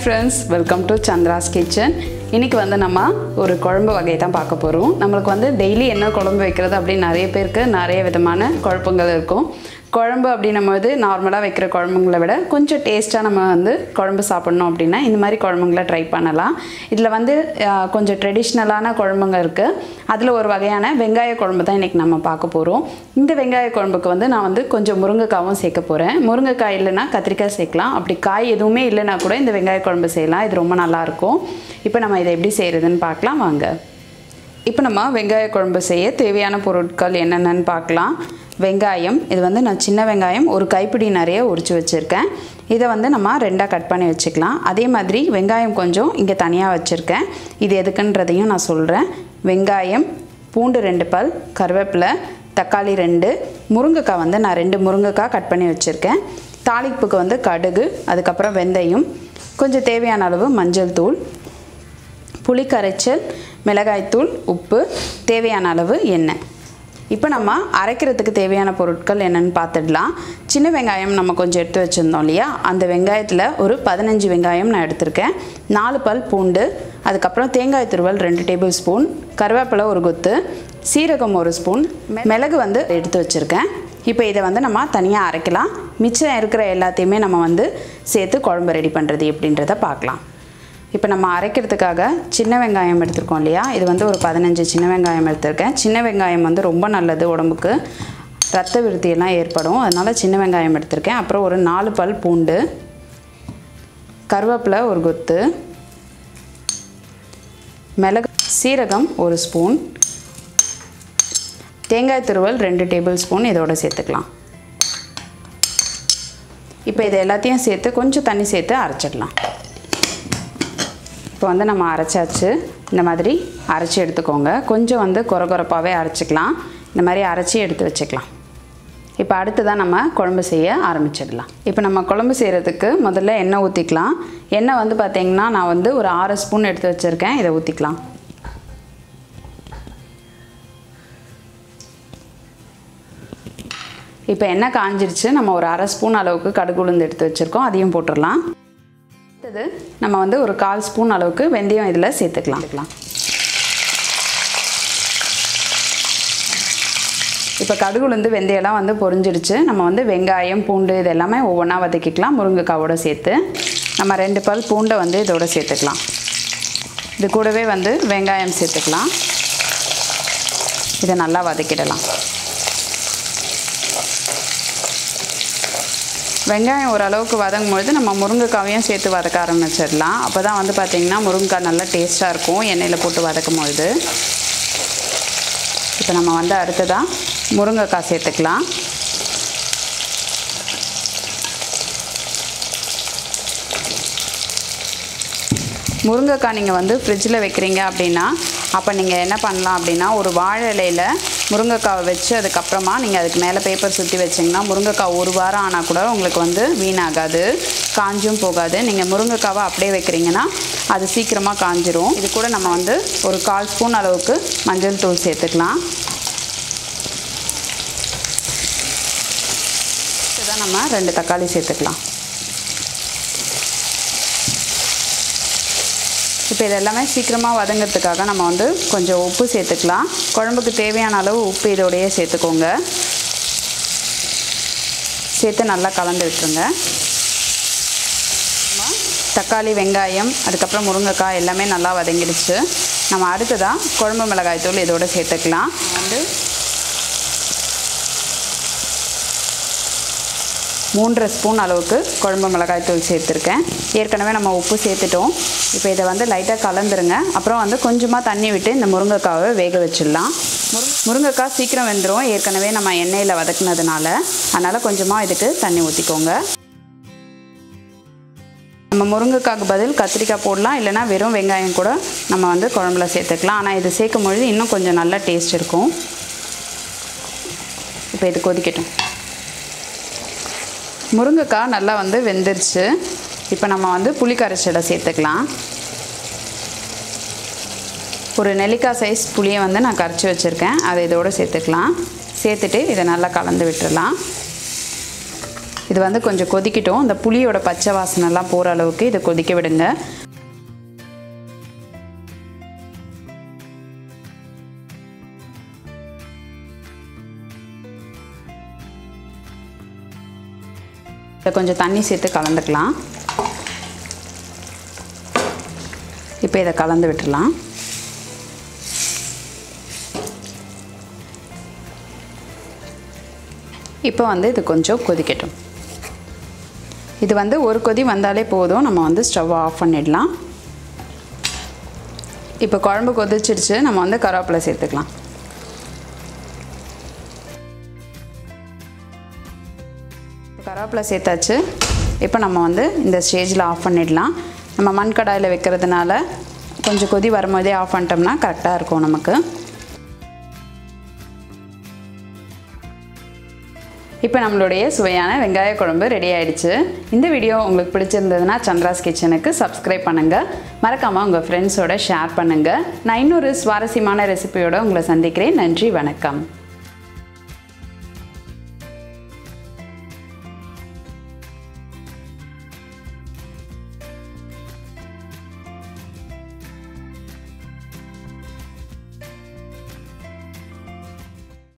Friends welcome to Chandra's kitchen இன்றைக்கி வந்து நம்ம ஒரு குழம்பு வகையை தான் பார்க்க போகிறோம் நம்மளுக்கு வந்து டெய்லி என்ன குழம்பு வைக்கிறது அப்படின்னு நிறைய பேருக்கு நிறைய விதமான குழப்பங்கள் இருக்கும். குழம்பு அப்படின்னும் போது நார்மலாக வைக்கிற குழம்புங்களை விட கொஞ்சம் டேஸ்ட்டாக நம்ம வந்து குழம்பு சாப்பிட்ணும் அப்படின்னா இந்த மாதிரி குழம்புங்களை ட்ரை பண்ணலாம். இதில் வந்து கொஞ்சம் ட்ரெடிஷ்னலான குழம்புங்க இருக்குது அதில் ஒரு வகையான வெங்காய குழம்பு தான் இன்றைக்கி நம்ம பார்க்க போகிறோம் இந்த வெங்காய குழம்புக்கு வந்து நான் வந்து கொஞ்சம் முருங்கைக்காவும் சேர்க்க போகிறேன் முருங்கைக்காய் இல்லைன்னா கத்திரிக்காய் சேர்க்கலாம். அப்படி காய் எதுவுமே இல்லைனா கூட இந்த வெங்காய குழம்பு செய்யலாம். இது ரொம்ப நல்லாயிருக்கும் இப்போ நம்ம இதை எப்படி செய்கிறதுன்னு பார்க்கலாம் வாங்க. இப்போ நம்ம வெங்காய குழம்பு செய்ய தேவையான பொருட்கள் என்னென்னு பார்க்கலாம். வெங்காயம். இது வந்து நான் சின்ன வெங்காயம் ஒரு கைப்பிடி நிறைய உரித்து வச்சுருக்கேன். இதை வந்து நம்ம ரெண்டாக கட் பண்ணி வச்சுக்கலாம். அதே மாதிரி வெங்காயம் கொஞ்சம் இங்கே தனியாக வச்சுருக்கேன். இது எதுக்குன்றதையும் நான் சொல்கிறேன் வெங்காயம் பூண்டு ரெண்டு பல் கருவேப்பிலை தக்காளி ரெண்டு முருங்கைக்காய் வந்து நான் ரெண்டு முருங்கைக்காய் கட் பண்ணி வச்சுருக்கேன். தாளிப்புக்கு வந்து கடுகு அதுக்கப்புறம் வெந்தயம் கொஞ்சம் தேவையான அளவு மஞ்சள் தூள் புளி கரைச்சல் மிளகாய்த்தூள் உப்பு தேவையான அளவு எண்ணெய். இப்போ நம்ம அரைக்கிறதுக்கு தேவையான பொருட்கள் என்னென்னு பார்த்துடலாம். சின்ன வெங்காயம் நம்ம கொஞ்சம் எடுத்து வச்சுருந்தோம் இல்லையா? அந்த வெங்காயத்தில் ஒரு பதினஞ்சு வெங்காயம் நான் எடுத்திருக்கேன். நாலு பல் பூண்டு அதுக்கப்புறம் தேங்காய் துருவல் ரெண்டு டேபிள் ஸ்பூன் கருவேப்பிலை ஒரு கொத்து சீரகம் ஒரு ஸ்பூன் மிளகு வந்து எடுத்து வச்சுருக்கேன். இப்போ இதை வந்து நம்ம தனியாக அரைக்கலாம். மிச்சம் இருக்கிற எல்லாத்தையுமே நம்ம வந்து சேர்த்து குழம்பு ரெடி பண்ணுறது எப்படின்றத பார்க்கலாம். இப்போ நம்ம அரைக்கிறதுக்காக சின்ன வெங்காயம் எடுத்திருக்கோம் இல்லையா? இது வந்து ஒரு பதினஞ்சு சின்ன வெங்காயம் எடுத்திருக்கேன். சின்ன வெங்காயம் வந்து ரொம்ப நல்லது உடம்புக்கு. ரத்த விருத்தியெல்லாம் ஏற்படும். அதனால் சின்ன வெங்காயம் எடுத்திருக்கேன். அப்புறம் ஒரு நாலு பல் பூண்டு. கருவேப்பிலை ஒரு கொத்து. மிளகு சீரகம் ஒரு ஸ்பூன். தேங்காய் துருவல் ரெண்டு டேபிள் ஸ்பூன். இதோட சேர்த்துக்கலாம். இப்போ இதை எல்லாத்தையும் சேர்த்து கொஞ்சம் தண்ணி சேர்த்து அரைச்சிடலாம். இப்போ வந்து நம்ம அரைச்சாச்சு. இந்த மாதிரி அரைச்சி எடுத்துக்கோங்க. கொஞ்சம் வந்து குறகுறப்பாகவே அரைச்சிக்கலாம். இந்த மாதிரி அரைச்சி எடுத்து வச்சுக்கலாம். இப்போ அடுத்ததான் நம்ம குழம்பு செய்ய ஆரம்பிச்சிடலாம். இப்போ நம்ம குழம்பு செய்கிறதுக்கு முதல்ல எண்ணெய் ஊற்றிக்கலாம் எண்ணெய் வந்து பார்த்திங்கன்னா நான் வந்து ஒரு ஆறு ஸ்பூன் எடுத்து வச்சுருக்கேன். இதை ஊற்றிக்கலாம் இப்போ எண்ணெய் காஞ்சிருச்சு. நம்ம ஒரு அரை ஸ்பூன் அளவுக்கு கடுகு உளுந்து எடுத்து வச்சுருக்கோம். அதையும் போட்டுடலாம். அடுத்தது நம்ம வந்து ஒரு கால் ஸ்பூன் அளவுக்கு வெந்தயம் இதில் சேர்த்துக்கலாம். இப்போ கடுகுலேருந்து வெந்தயம்லாம் வந்து பொரிஞ்சிடுச்சு. நம்ம வந்து வெங்காயம் பூண்டு இது எல்லாமே ஒவ்வொன்றா வதக்கிக்கலாம். முருங்கைக்காவோட சேர்த்து. நம்ம ரெண்டு பல் பூண்டை வந்து இதோட சேர்த்துக்கலாம். இது கூடவே வந்து வெங்காயம் சேர்த்துக்கலாம். இதை நல்லா வதக்கிடலாம். வெங்காயம் ஓரளவுக்கு வதங்கும் பொழுது நம்ம முருங்கைக்காவையும் சேர்த்து வதக்க ஆரம்பிச்சிடலாம். அப்போ தான் வந்து பார்த்திங்கன்னா முருங்கைக்காய் நல்லா டேஸ்ட்டாக இருக்கும் எண்ணெயில் போட்டு வதக்கும் பொழுது இப்போ நம்ம வந்து அடுத்ததாக முருங்கைக்காய் சேர்த்துக்கலாம். முருங்கைக்காய் நீங்கள் வந்து ஃப்ரிட்ஜில் வைக்கிறீங்க அப்படின்னா அப்போ நீங்கள் என்ன பண்ணலாம் அப்படின்னா ஒரு வாழை இலையில் முருங்கைக்காவை வச்சு அதுக்கப்புறமா நீங்கள் அதுக்கு மேலே பேப்பர் சுற்றி வச்சிங்கன்னா முருங்கைக்காய் ஒரு வாரம் ஆனால் கூட உங்களுக்கு வந்து வீணாகாது காஞ்சும் போகாது. நீங்கள் முருங்கைக்காவை அப்படியே வைக்கிறீங்கன்னா அது சீக்கிரமாக காஞ்சிரும். இது கூட நம்ம வந்து ஒரு கால் ஸ்பூன் அளவுக்கு மஞ்சள் தூள் சேர்த்துக்கலாம். இதுதான் நம்ம ரெண்டு தக்காளி சேர்த்துக்கலாம். இப்போ இது எல்லாமே சீக்கிரமாக வதங்கிறதுக்காக நம்ம வந்து கொஞ்சம் உப்பு சேர்த்துக்கலாம். குழம்புக்கு தேவையான அளவு உப்பு இதோடையே சேர்த்துக்கோங்க. சேர்த்து நல்லா கலந்து விட்டுருங்க. தக்காளி வெங்காயம் அதுக்கப்புறம் முருங்கைக்காய் எல்லாமே நல்லா வதங்கிடுச்சு. நம்ம அடுத்ததாக குழம்பு மிளகாய் தூள் இதோட சேர்த்துக்கலாம். வந்து மூன்றரை ஸ்பூன் அளவுக்கு குழம்பு மிளகாய் தூள் சேர்த்துருக்கேன். ஏற்கனவே நம்ம உப்பு சேர்த்துட்டோம். இப்போ இதை வந்து லைட்டாக கலந்துருங்க. அப்புறம் வந்து கொஞ்சமாக தண்ணி விட்டு இந்த முருங்கைக்காவை வேக வச்சிடலாம். முருங்கைக்காய் சீக்கிரம் வெந்துடும் ஏற்கனவே நம்ம எண்ணெயில் வதக்குனதுனால. அதனால் கொஞ்சமாக இதுக்கு தண்ணி ஊற்றிக்கோங்க நம்ம முருங்கைக்காய்க்கு பதில் கத்திரிக்காய் போடலாம். இல்லைனா வெறும் வெங்காயம் கூட நம்ம வந்து குழம்புல சேர்த்துக்கலாம். ஆனால் இது சேர்க்கும் பொழுது இன்னும் கொஞ்சம் நல்ல டேஸ்ட் இருக்கும். இப்போ இது கொதிக்கட்டும். முருங்கைக்காய் நல்லா வந்து வெந்துருச்சு. இப்போ நம்ம வந்து புளி கரைச்சலை சேர்த்துக்கலாம். ஒரு நெல்லிக்காய் சைஸ் புளியை வந்து நான் கரைச்சி வச்சுருக்கேன். அதை இதோடு சேர்த்துக்கலாம். சேர்த்துட்டு இதை நல்லா கலந்து விட்டுடலாம் இது வந்து கொஞ்சம் கொதிக்கட்டும். இந்த புளியோட பச்சை வாசனைலாம் போகிற அளவுக்கு இதை கொதிக்க விடுங்க. இதை கொஞ்சம் தண்ணி சேர்த்து கலந்துக்கலாம். இப்போ இதை கலந்து விட்டுடலாம். இப்போ வந்து இது கொஞ்சம் கொதிக்கட்டும். இது வந்து ஒரு கொதி வந்தாலே போதும். நம்ம வந்து ஸ்டவ் ஆஃப் பண்ணிடலாம். இப்போ குழம்பு கொதிச்சிருச்சு. நம்ம வந்து கருவேப்பிலை சேர்த்துக்கலாம். கருவேப்பிலை சேர்த்தாச்சு. இப்போ நம்ம வந்து இந்த ஸ்டேஜில் ஆஃப் பண்ணிடலாம். நம்ம மண் கடாயில் வைக்கிறதுனால கொஞ்சம் கொதி வரும்போதே ஆஃப் பண்ணிட்டோம்னா கரெக்டாக இருக்கும் நமக்கு. இப்போ நம்மளுடைய சுவையான வெங்காய குழம்பு ரெடி ஆயிடுச்சு. இந்த வீடியோ உங்களுக்கு பிடிச்சிருந்ததுன்னா சந்திராஸ் கிச்சனுக்கு சப்ஸ்கிரைப் பண்ணுங்கள் மறக்காமல் உங்கள் ஃப்ரெண்ட்ஸோட ஷேர் பண்ணுங்கள் நான் இன்னொரு சுவாரஸ்யமான ரெசிபியோடு உங்களை சந்திக்கிறேன். நன்றி வணக்கம்.